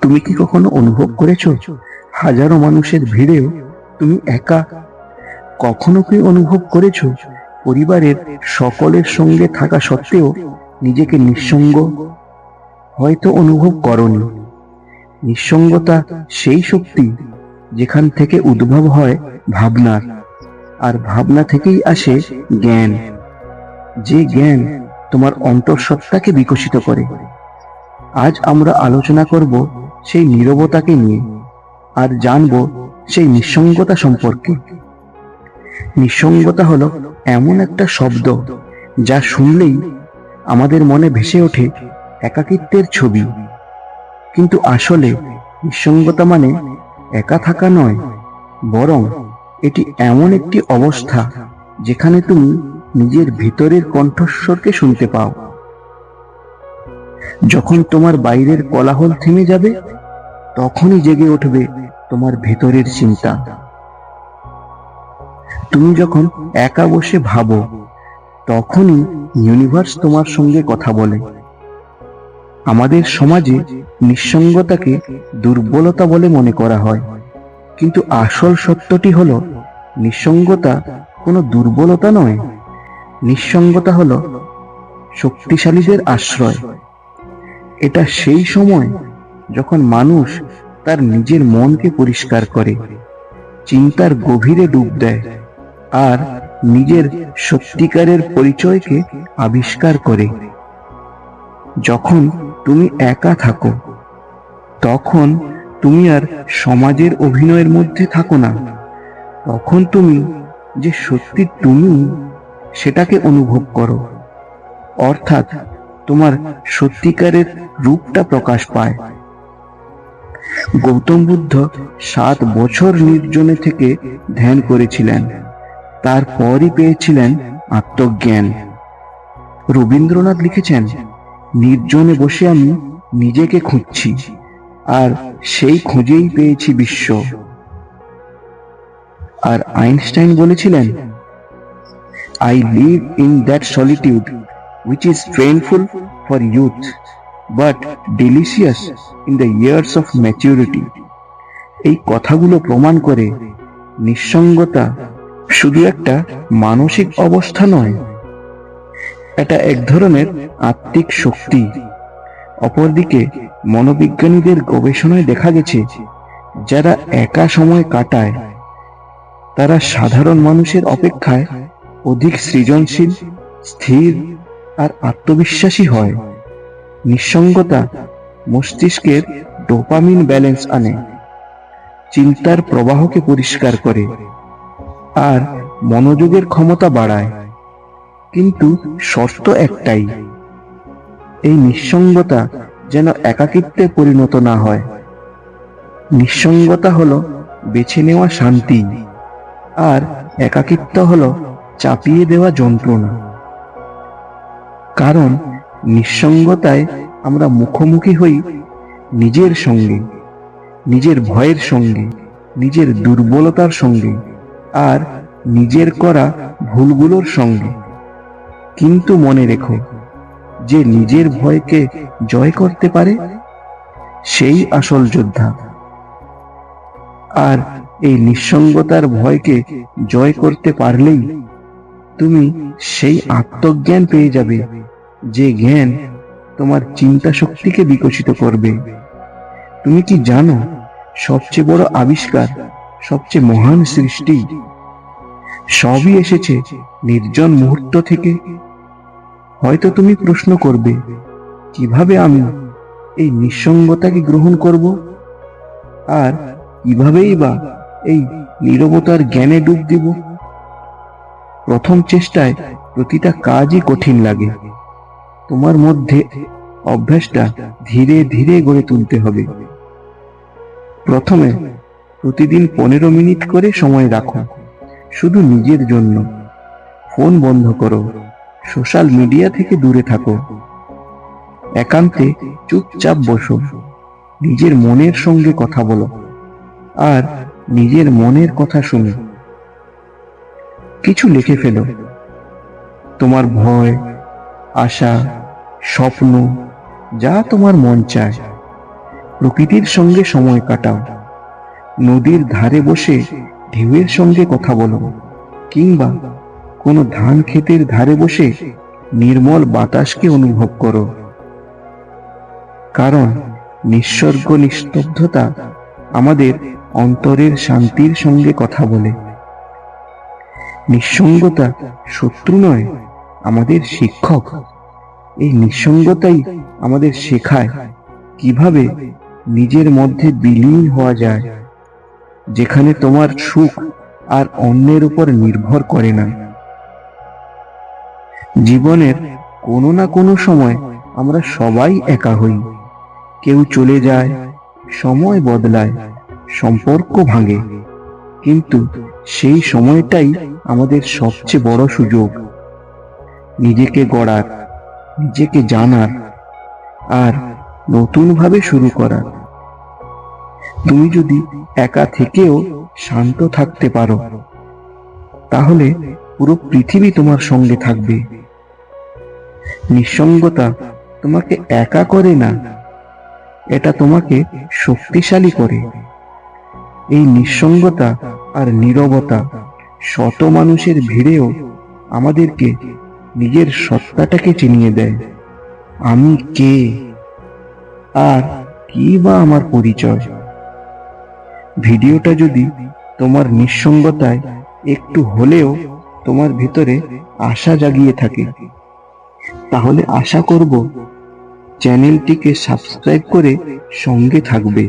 তুমি কি কখনো অনুভব করেছ? হাজারো মানুষের ভিড়েও তুমি একা। কখনো কি অনুভব করেছ? পরিবারের সকলের সঙ্গে থাকা সত্ত্বেও নিজেকে নিঃসঙ্গ? হয়তো অনুভব করনি। নিঃসঙ্গতা সেই শক্তি যেখান থেকে উদ্ভব হয় ভাবনার আর ভাবনা থেকেই আসে জ্ঞান। যে জ্ঞান তোমার অন্তঃসত্ত্বাকে বিকশিত করে। আজ আমরা আলোচনা করব সেই নীরবতাকে নিয়ে আর জানব সেই নিঃসঙ্গতা সম্পর্কে। নিঃসঙ্গতা হলো এমন একটা শব্দ যা শুনলেই আমাদের মনে ভেসে ওঠে একাকিত্বের ছবি। কিন্তু আসলে নিঃসঙ্গতা মানে একা থাকা নয়, বরং এটি এমন একটি অবস্থা যেখানে তুমি নিজের ভিতরের কণ্ঠস্বরকে শুনতে পাও। যখন তোমার বাইরের কোলাহল থেমে যাবে, তখনই জেগে উঠবে তোমার ভেতরের চিন্তা। তুমি যখন একা বসে ভাবো, তখনই ইউনিভার্স তোমার সঙ্গে কথা বলে। আমাদের সমাজে নিঃসঙ্গতাকে দুর্বলতা বলে মনে করা হয়। কিন্তু আসল সত্যটি হলো, নিঃসঙ্গতা কোনো দুর্বলতা নয়। নিঃসঙ্গতা হলো শক্তিশালীদের আশ্রয়। এটা সেই সময় যখন মানুষ তার নিজের মনকে পরিষ্কার করে, চিন্তার গভীরে ডুব দেয়, আর নিজের সত্যিকারের পরিচয়কে আবিষ্কার করে। যখন তুমি একা থাকো, তখন তুমি আর সমাজের অভিনয়ের মধ্যে থাকো না। তখন তুমি যে সত্যি তুমি, সেটাকে অনুভব করো। অর্থাৎ তোমার সত্যিকারের রূপটা প্রকাশ পায়। গৌতম বুদ্ধ সাত বছর নির্জনে থেকে ধ্যান করেছিলেন। তারপরই পেয়েছিলেন আত্মজ্ঞান। রবীন্দ্রনাথ লিখেছেন, নির্জনে বসে আমি নিজেকে খুঁজছি, আর সেই খুঁজেই পেয়েছি বিশ্ব। আর আইনস্টাইন বলেছিলেন I live in that solitude which is painful for youth but delicious in the years of maturity এই কথাগুলো প্রমাণ করে নিঃসঙ্গতা শুধু একটা মানসিক অবস্থা নয়, এটা এক ধরনের আত্মিক শক্তি। অপরদিকে মনোবিজ্ঞানীদের গবেষণায় দেখা গেছে, যারা একা সময় কাটায়, তারা সাধারণ মানুষের অপেক্ষায় অধিক সৃজনশীল, স্থির আর আত্মবিশ্বাসী হয়। নিঃসঙ্গতা মস্তিষ্কের ডোপামিন ব্যালেন্স আনে, চিন্তার প্রবাহকে পরিষ্কার করে, আর মনোযোগের ক্ষমতা বাড়ায়। কিন্তু শর্ত একটাই, এই নিঃসঙ্গতা যেন একাকিত্বে পরিণত না হয়। নিঃসঙ্গতা হলো বেছে নেওয়া শান্তি, আর একাকিত্ব হলো চাপিয়ে দেওয়া যন্ত্রণা। কারণ নিঃসঙ্গতায় আমরা মুখোমুখি হই নিজের সঙ্গে, নিজের ভয়ের সঙ্গে, নিজের দুর্বলতার সঙ্গে, আর নিজের করা ভুলগুলোর সঙ্গে। কিন্তু মনে রেখো, যে নিজের ভয়কে জয় করতে পারে, সেই আসল যোদ্ধা। আর এই নিঃসঙ্গতার ভয়কে জয় করতে পারলেই তুমি সেই আত্মজ্ঞান পেয়ে যাবে, যে জ্ঞান তোমার চিন্তা শক্তিকে বিকশিত করবে। তুমি কি জানো, সবচেয়ে বড় আবিষ্কার, সবচেয়ে মহান সৃষ্টি সবই এসেছে নির্জন মুহূর্ত থেকে? হয়তো তুমি প্রশ্ন করবে, কীভাবে আমি এই নিঃসঙ্গতাকে গ্রহণ করব? আর কিভাবেই বা এই নীরবতার জ্ঞানে ডুব দিব? প্রথম চেষ্টায় প্রতিটা কাজই কঠিন লাগে। তোমার মধ্যে অভ্যাসটা ধীরে ধীরে গড়ে তুলতে হবে। প্রথমে প্রতিদিন পনেরো মিনিট করে সময় রাখো। শুধু নিজের জন্য। ফোন বন্ধ করো। সোশ্যাল মিডিয়া থেকে দূরে থাকো। একান্তে চুপচাপ বসো। নিজের মনের সঙ্গে কথা বলো। আর নিজের মনের কথা শুনো। কিছু লিখে ফেলো। তোমার ভয়, আশা, স্বপ্ন, যা তোমার মন চায়। প্রকৃতির সঙ্গে সময় কাটাও। নদীর ধারে বসে ঢেউয়ের সঙ্গে কথা বলো, কিংবা কোনো ধান ক্ষেতের ধারে বসে নির্মল বাতাসকে অনুভব করো। কারণ নিঃসর্গ নিস্তব্ধতা আমাদের অন্তরের শান্তির সঙ্গে কথা বলে। নিঃসঙ্গতা শত্রু নয়, আমাদের শিক্ষক। এই নিঃসঙ্গতাই আমাদের শেখায় কীভাবে নিজের মধ্যে বিলীন হওয়া যায়, যেখানে তোমার সুখ আর অন্যের উপর নির্ভর করে না। জীবনের কোনো না কোনো সময় আমরা সবাই একা হই। কেউ চলে যায়, সময় বদলায়, সম্পর্ক ভাঙে। কিন্তু সেই সময়টাই আমাদের সবচেয়ে বড় সুযোগ। নিজেকে গড়ার, নিজেকে জানার আর নতুনভাবে শুরু করার। তুমি যদি একা থেকেও শান্ত থাকতে পারো, তাহলে পুরো পৃথিবী তোমার সঙ্গে থাকবে। নিঃসঙ্গতা তোমাকে একা করে না, এটা তোমাকে শক্তিশালী করে। এই নিঃসঙ্গতা আর নীরবতা, শত মানুষের ভিড়েও আমাদেরকে নিজের সত্তাটাকে চিনিয়ে দেয়। আমি কে? আর কি বা আমার পরিচয়? ভিডিওটা যদি তোমার নিঃসঙ্গতায় একটু হলেও তোমার ভিতরে আশা জাগিয়ে থাকে, তাহলে আশা করব চ্যানেলটিকে সাবস্ক্রাইব করে সঙ্গে থাকবে।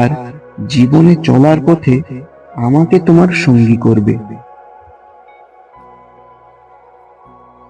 আর জীবনে চলার পথে আমাকে তোমার সঙ্গী করবে।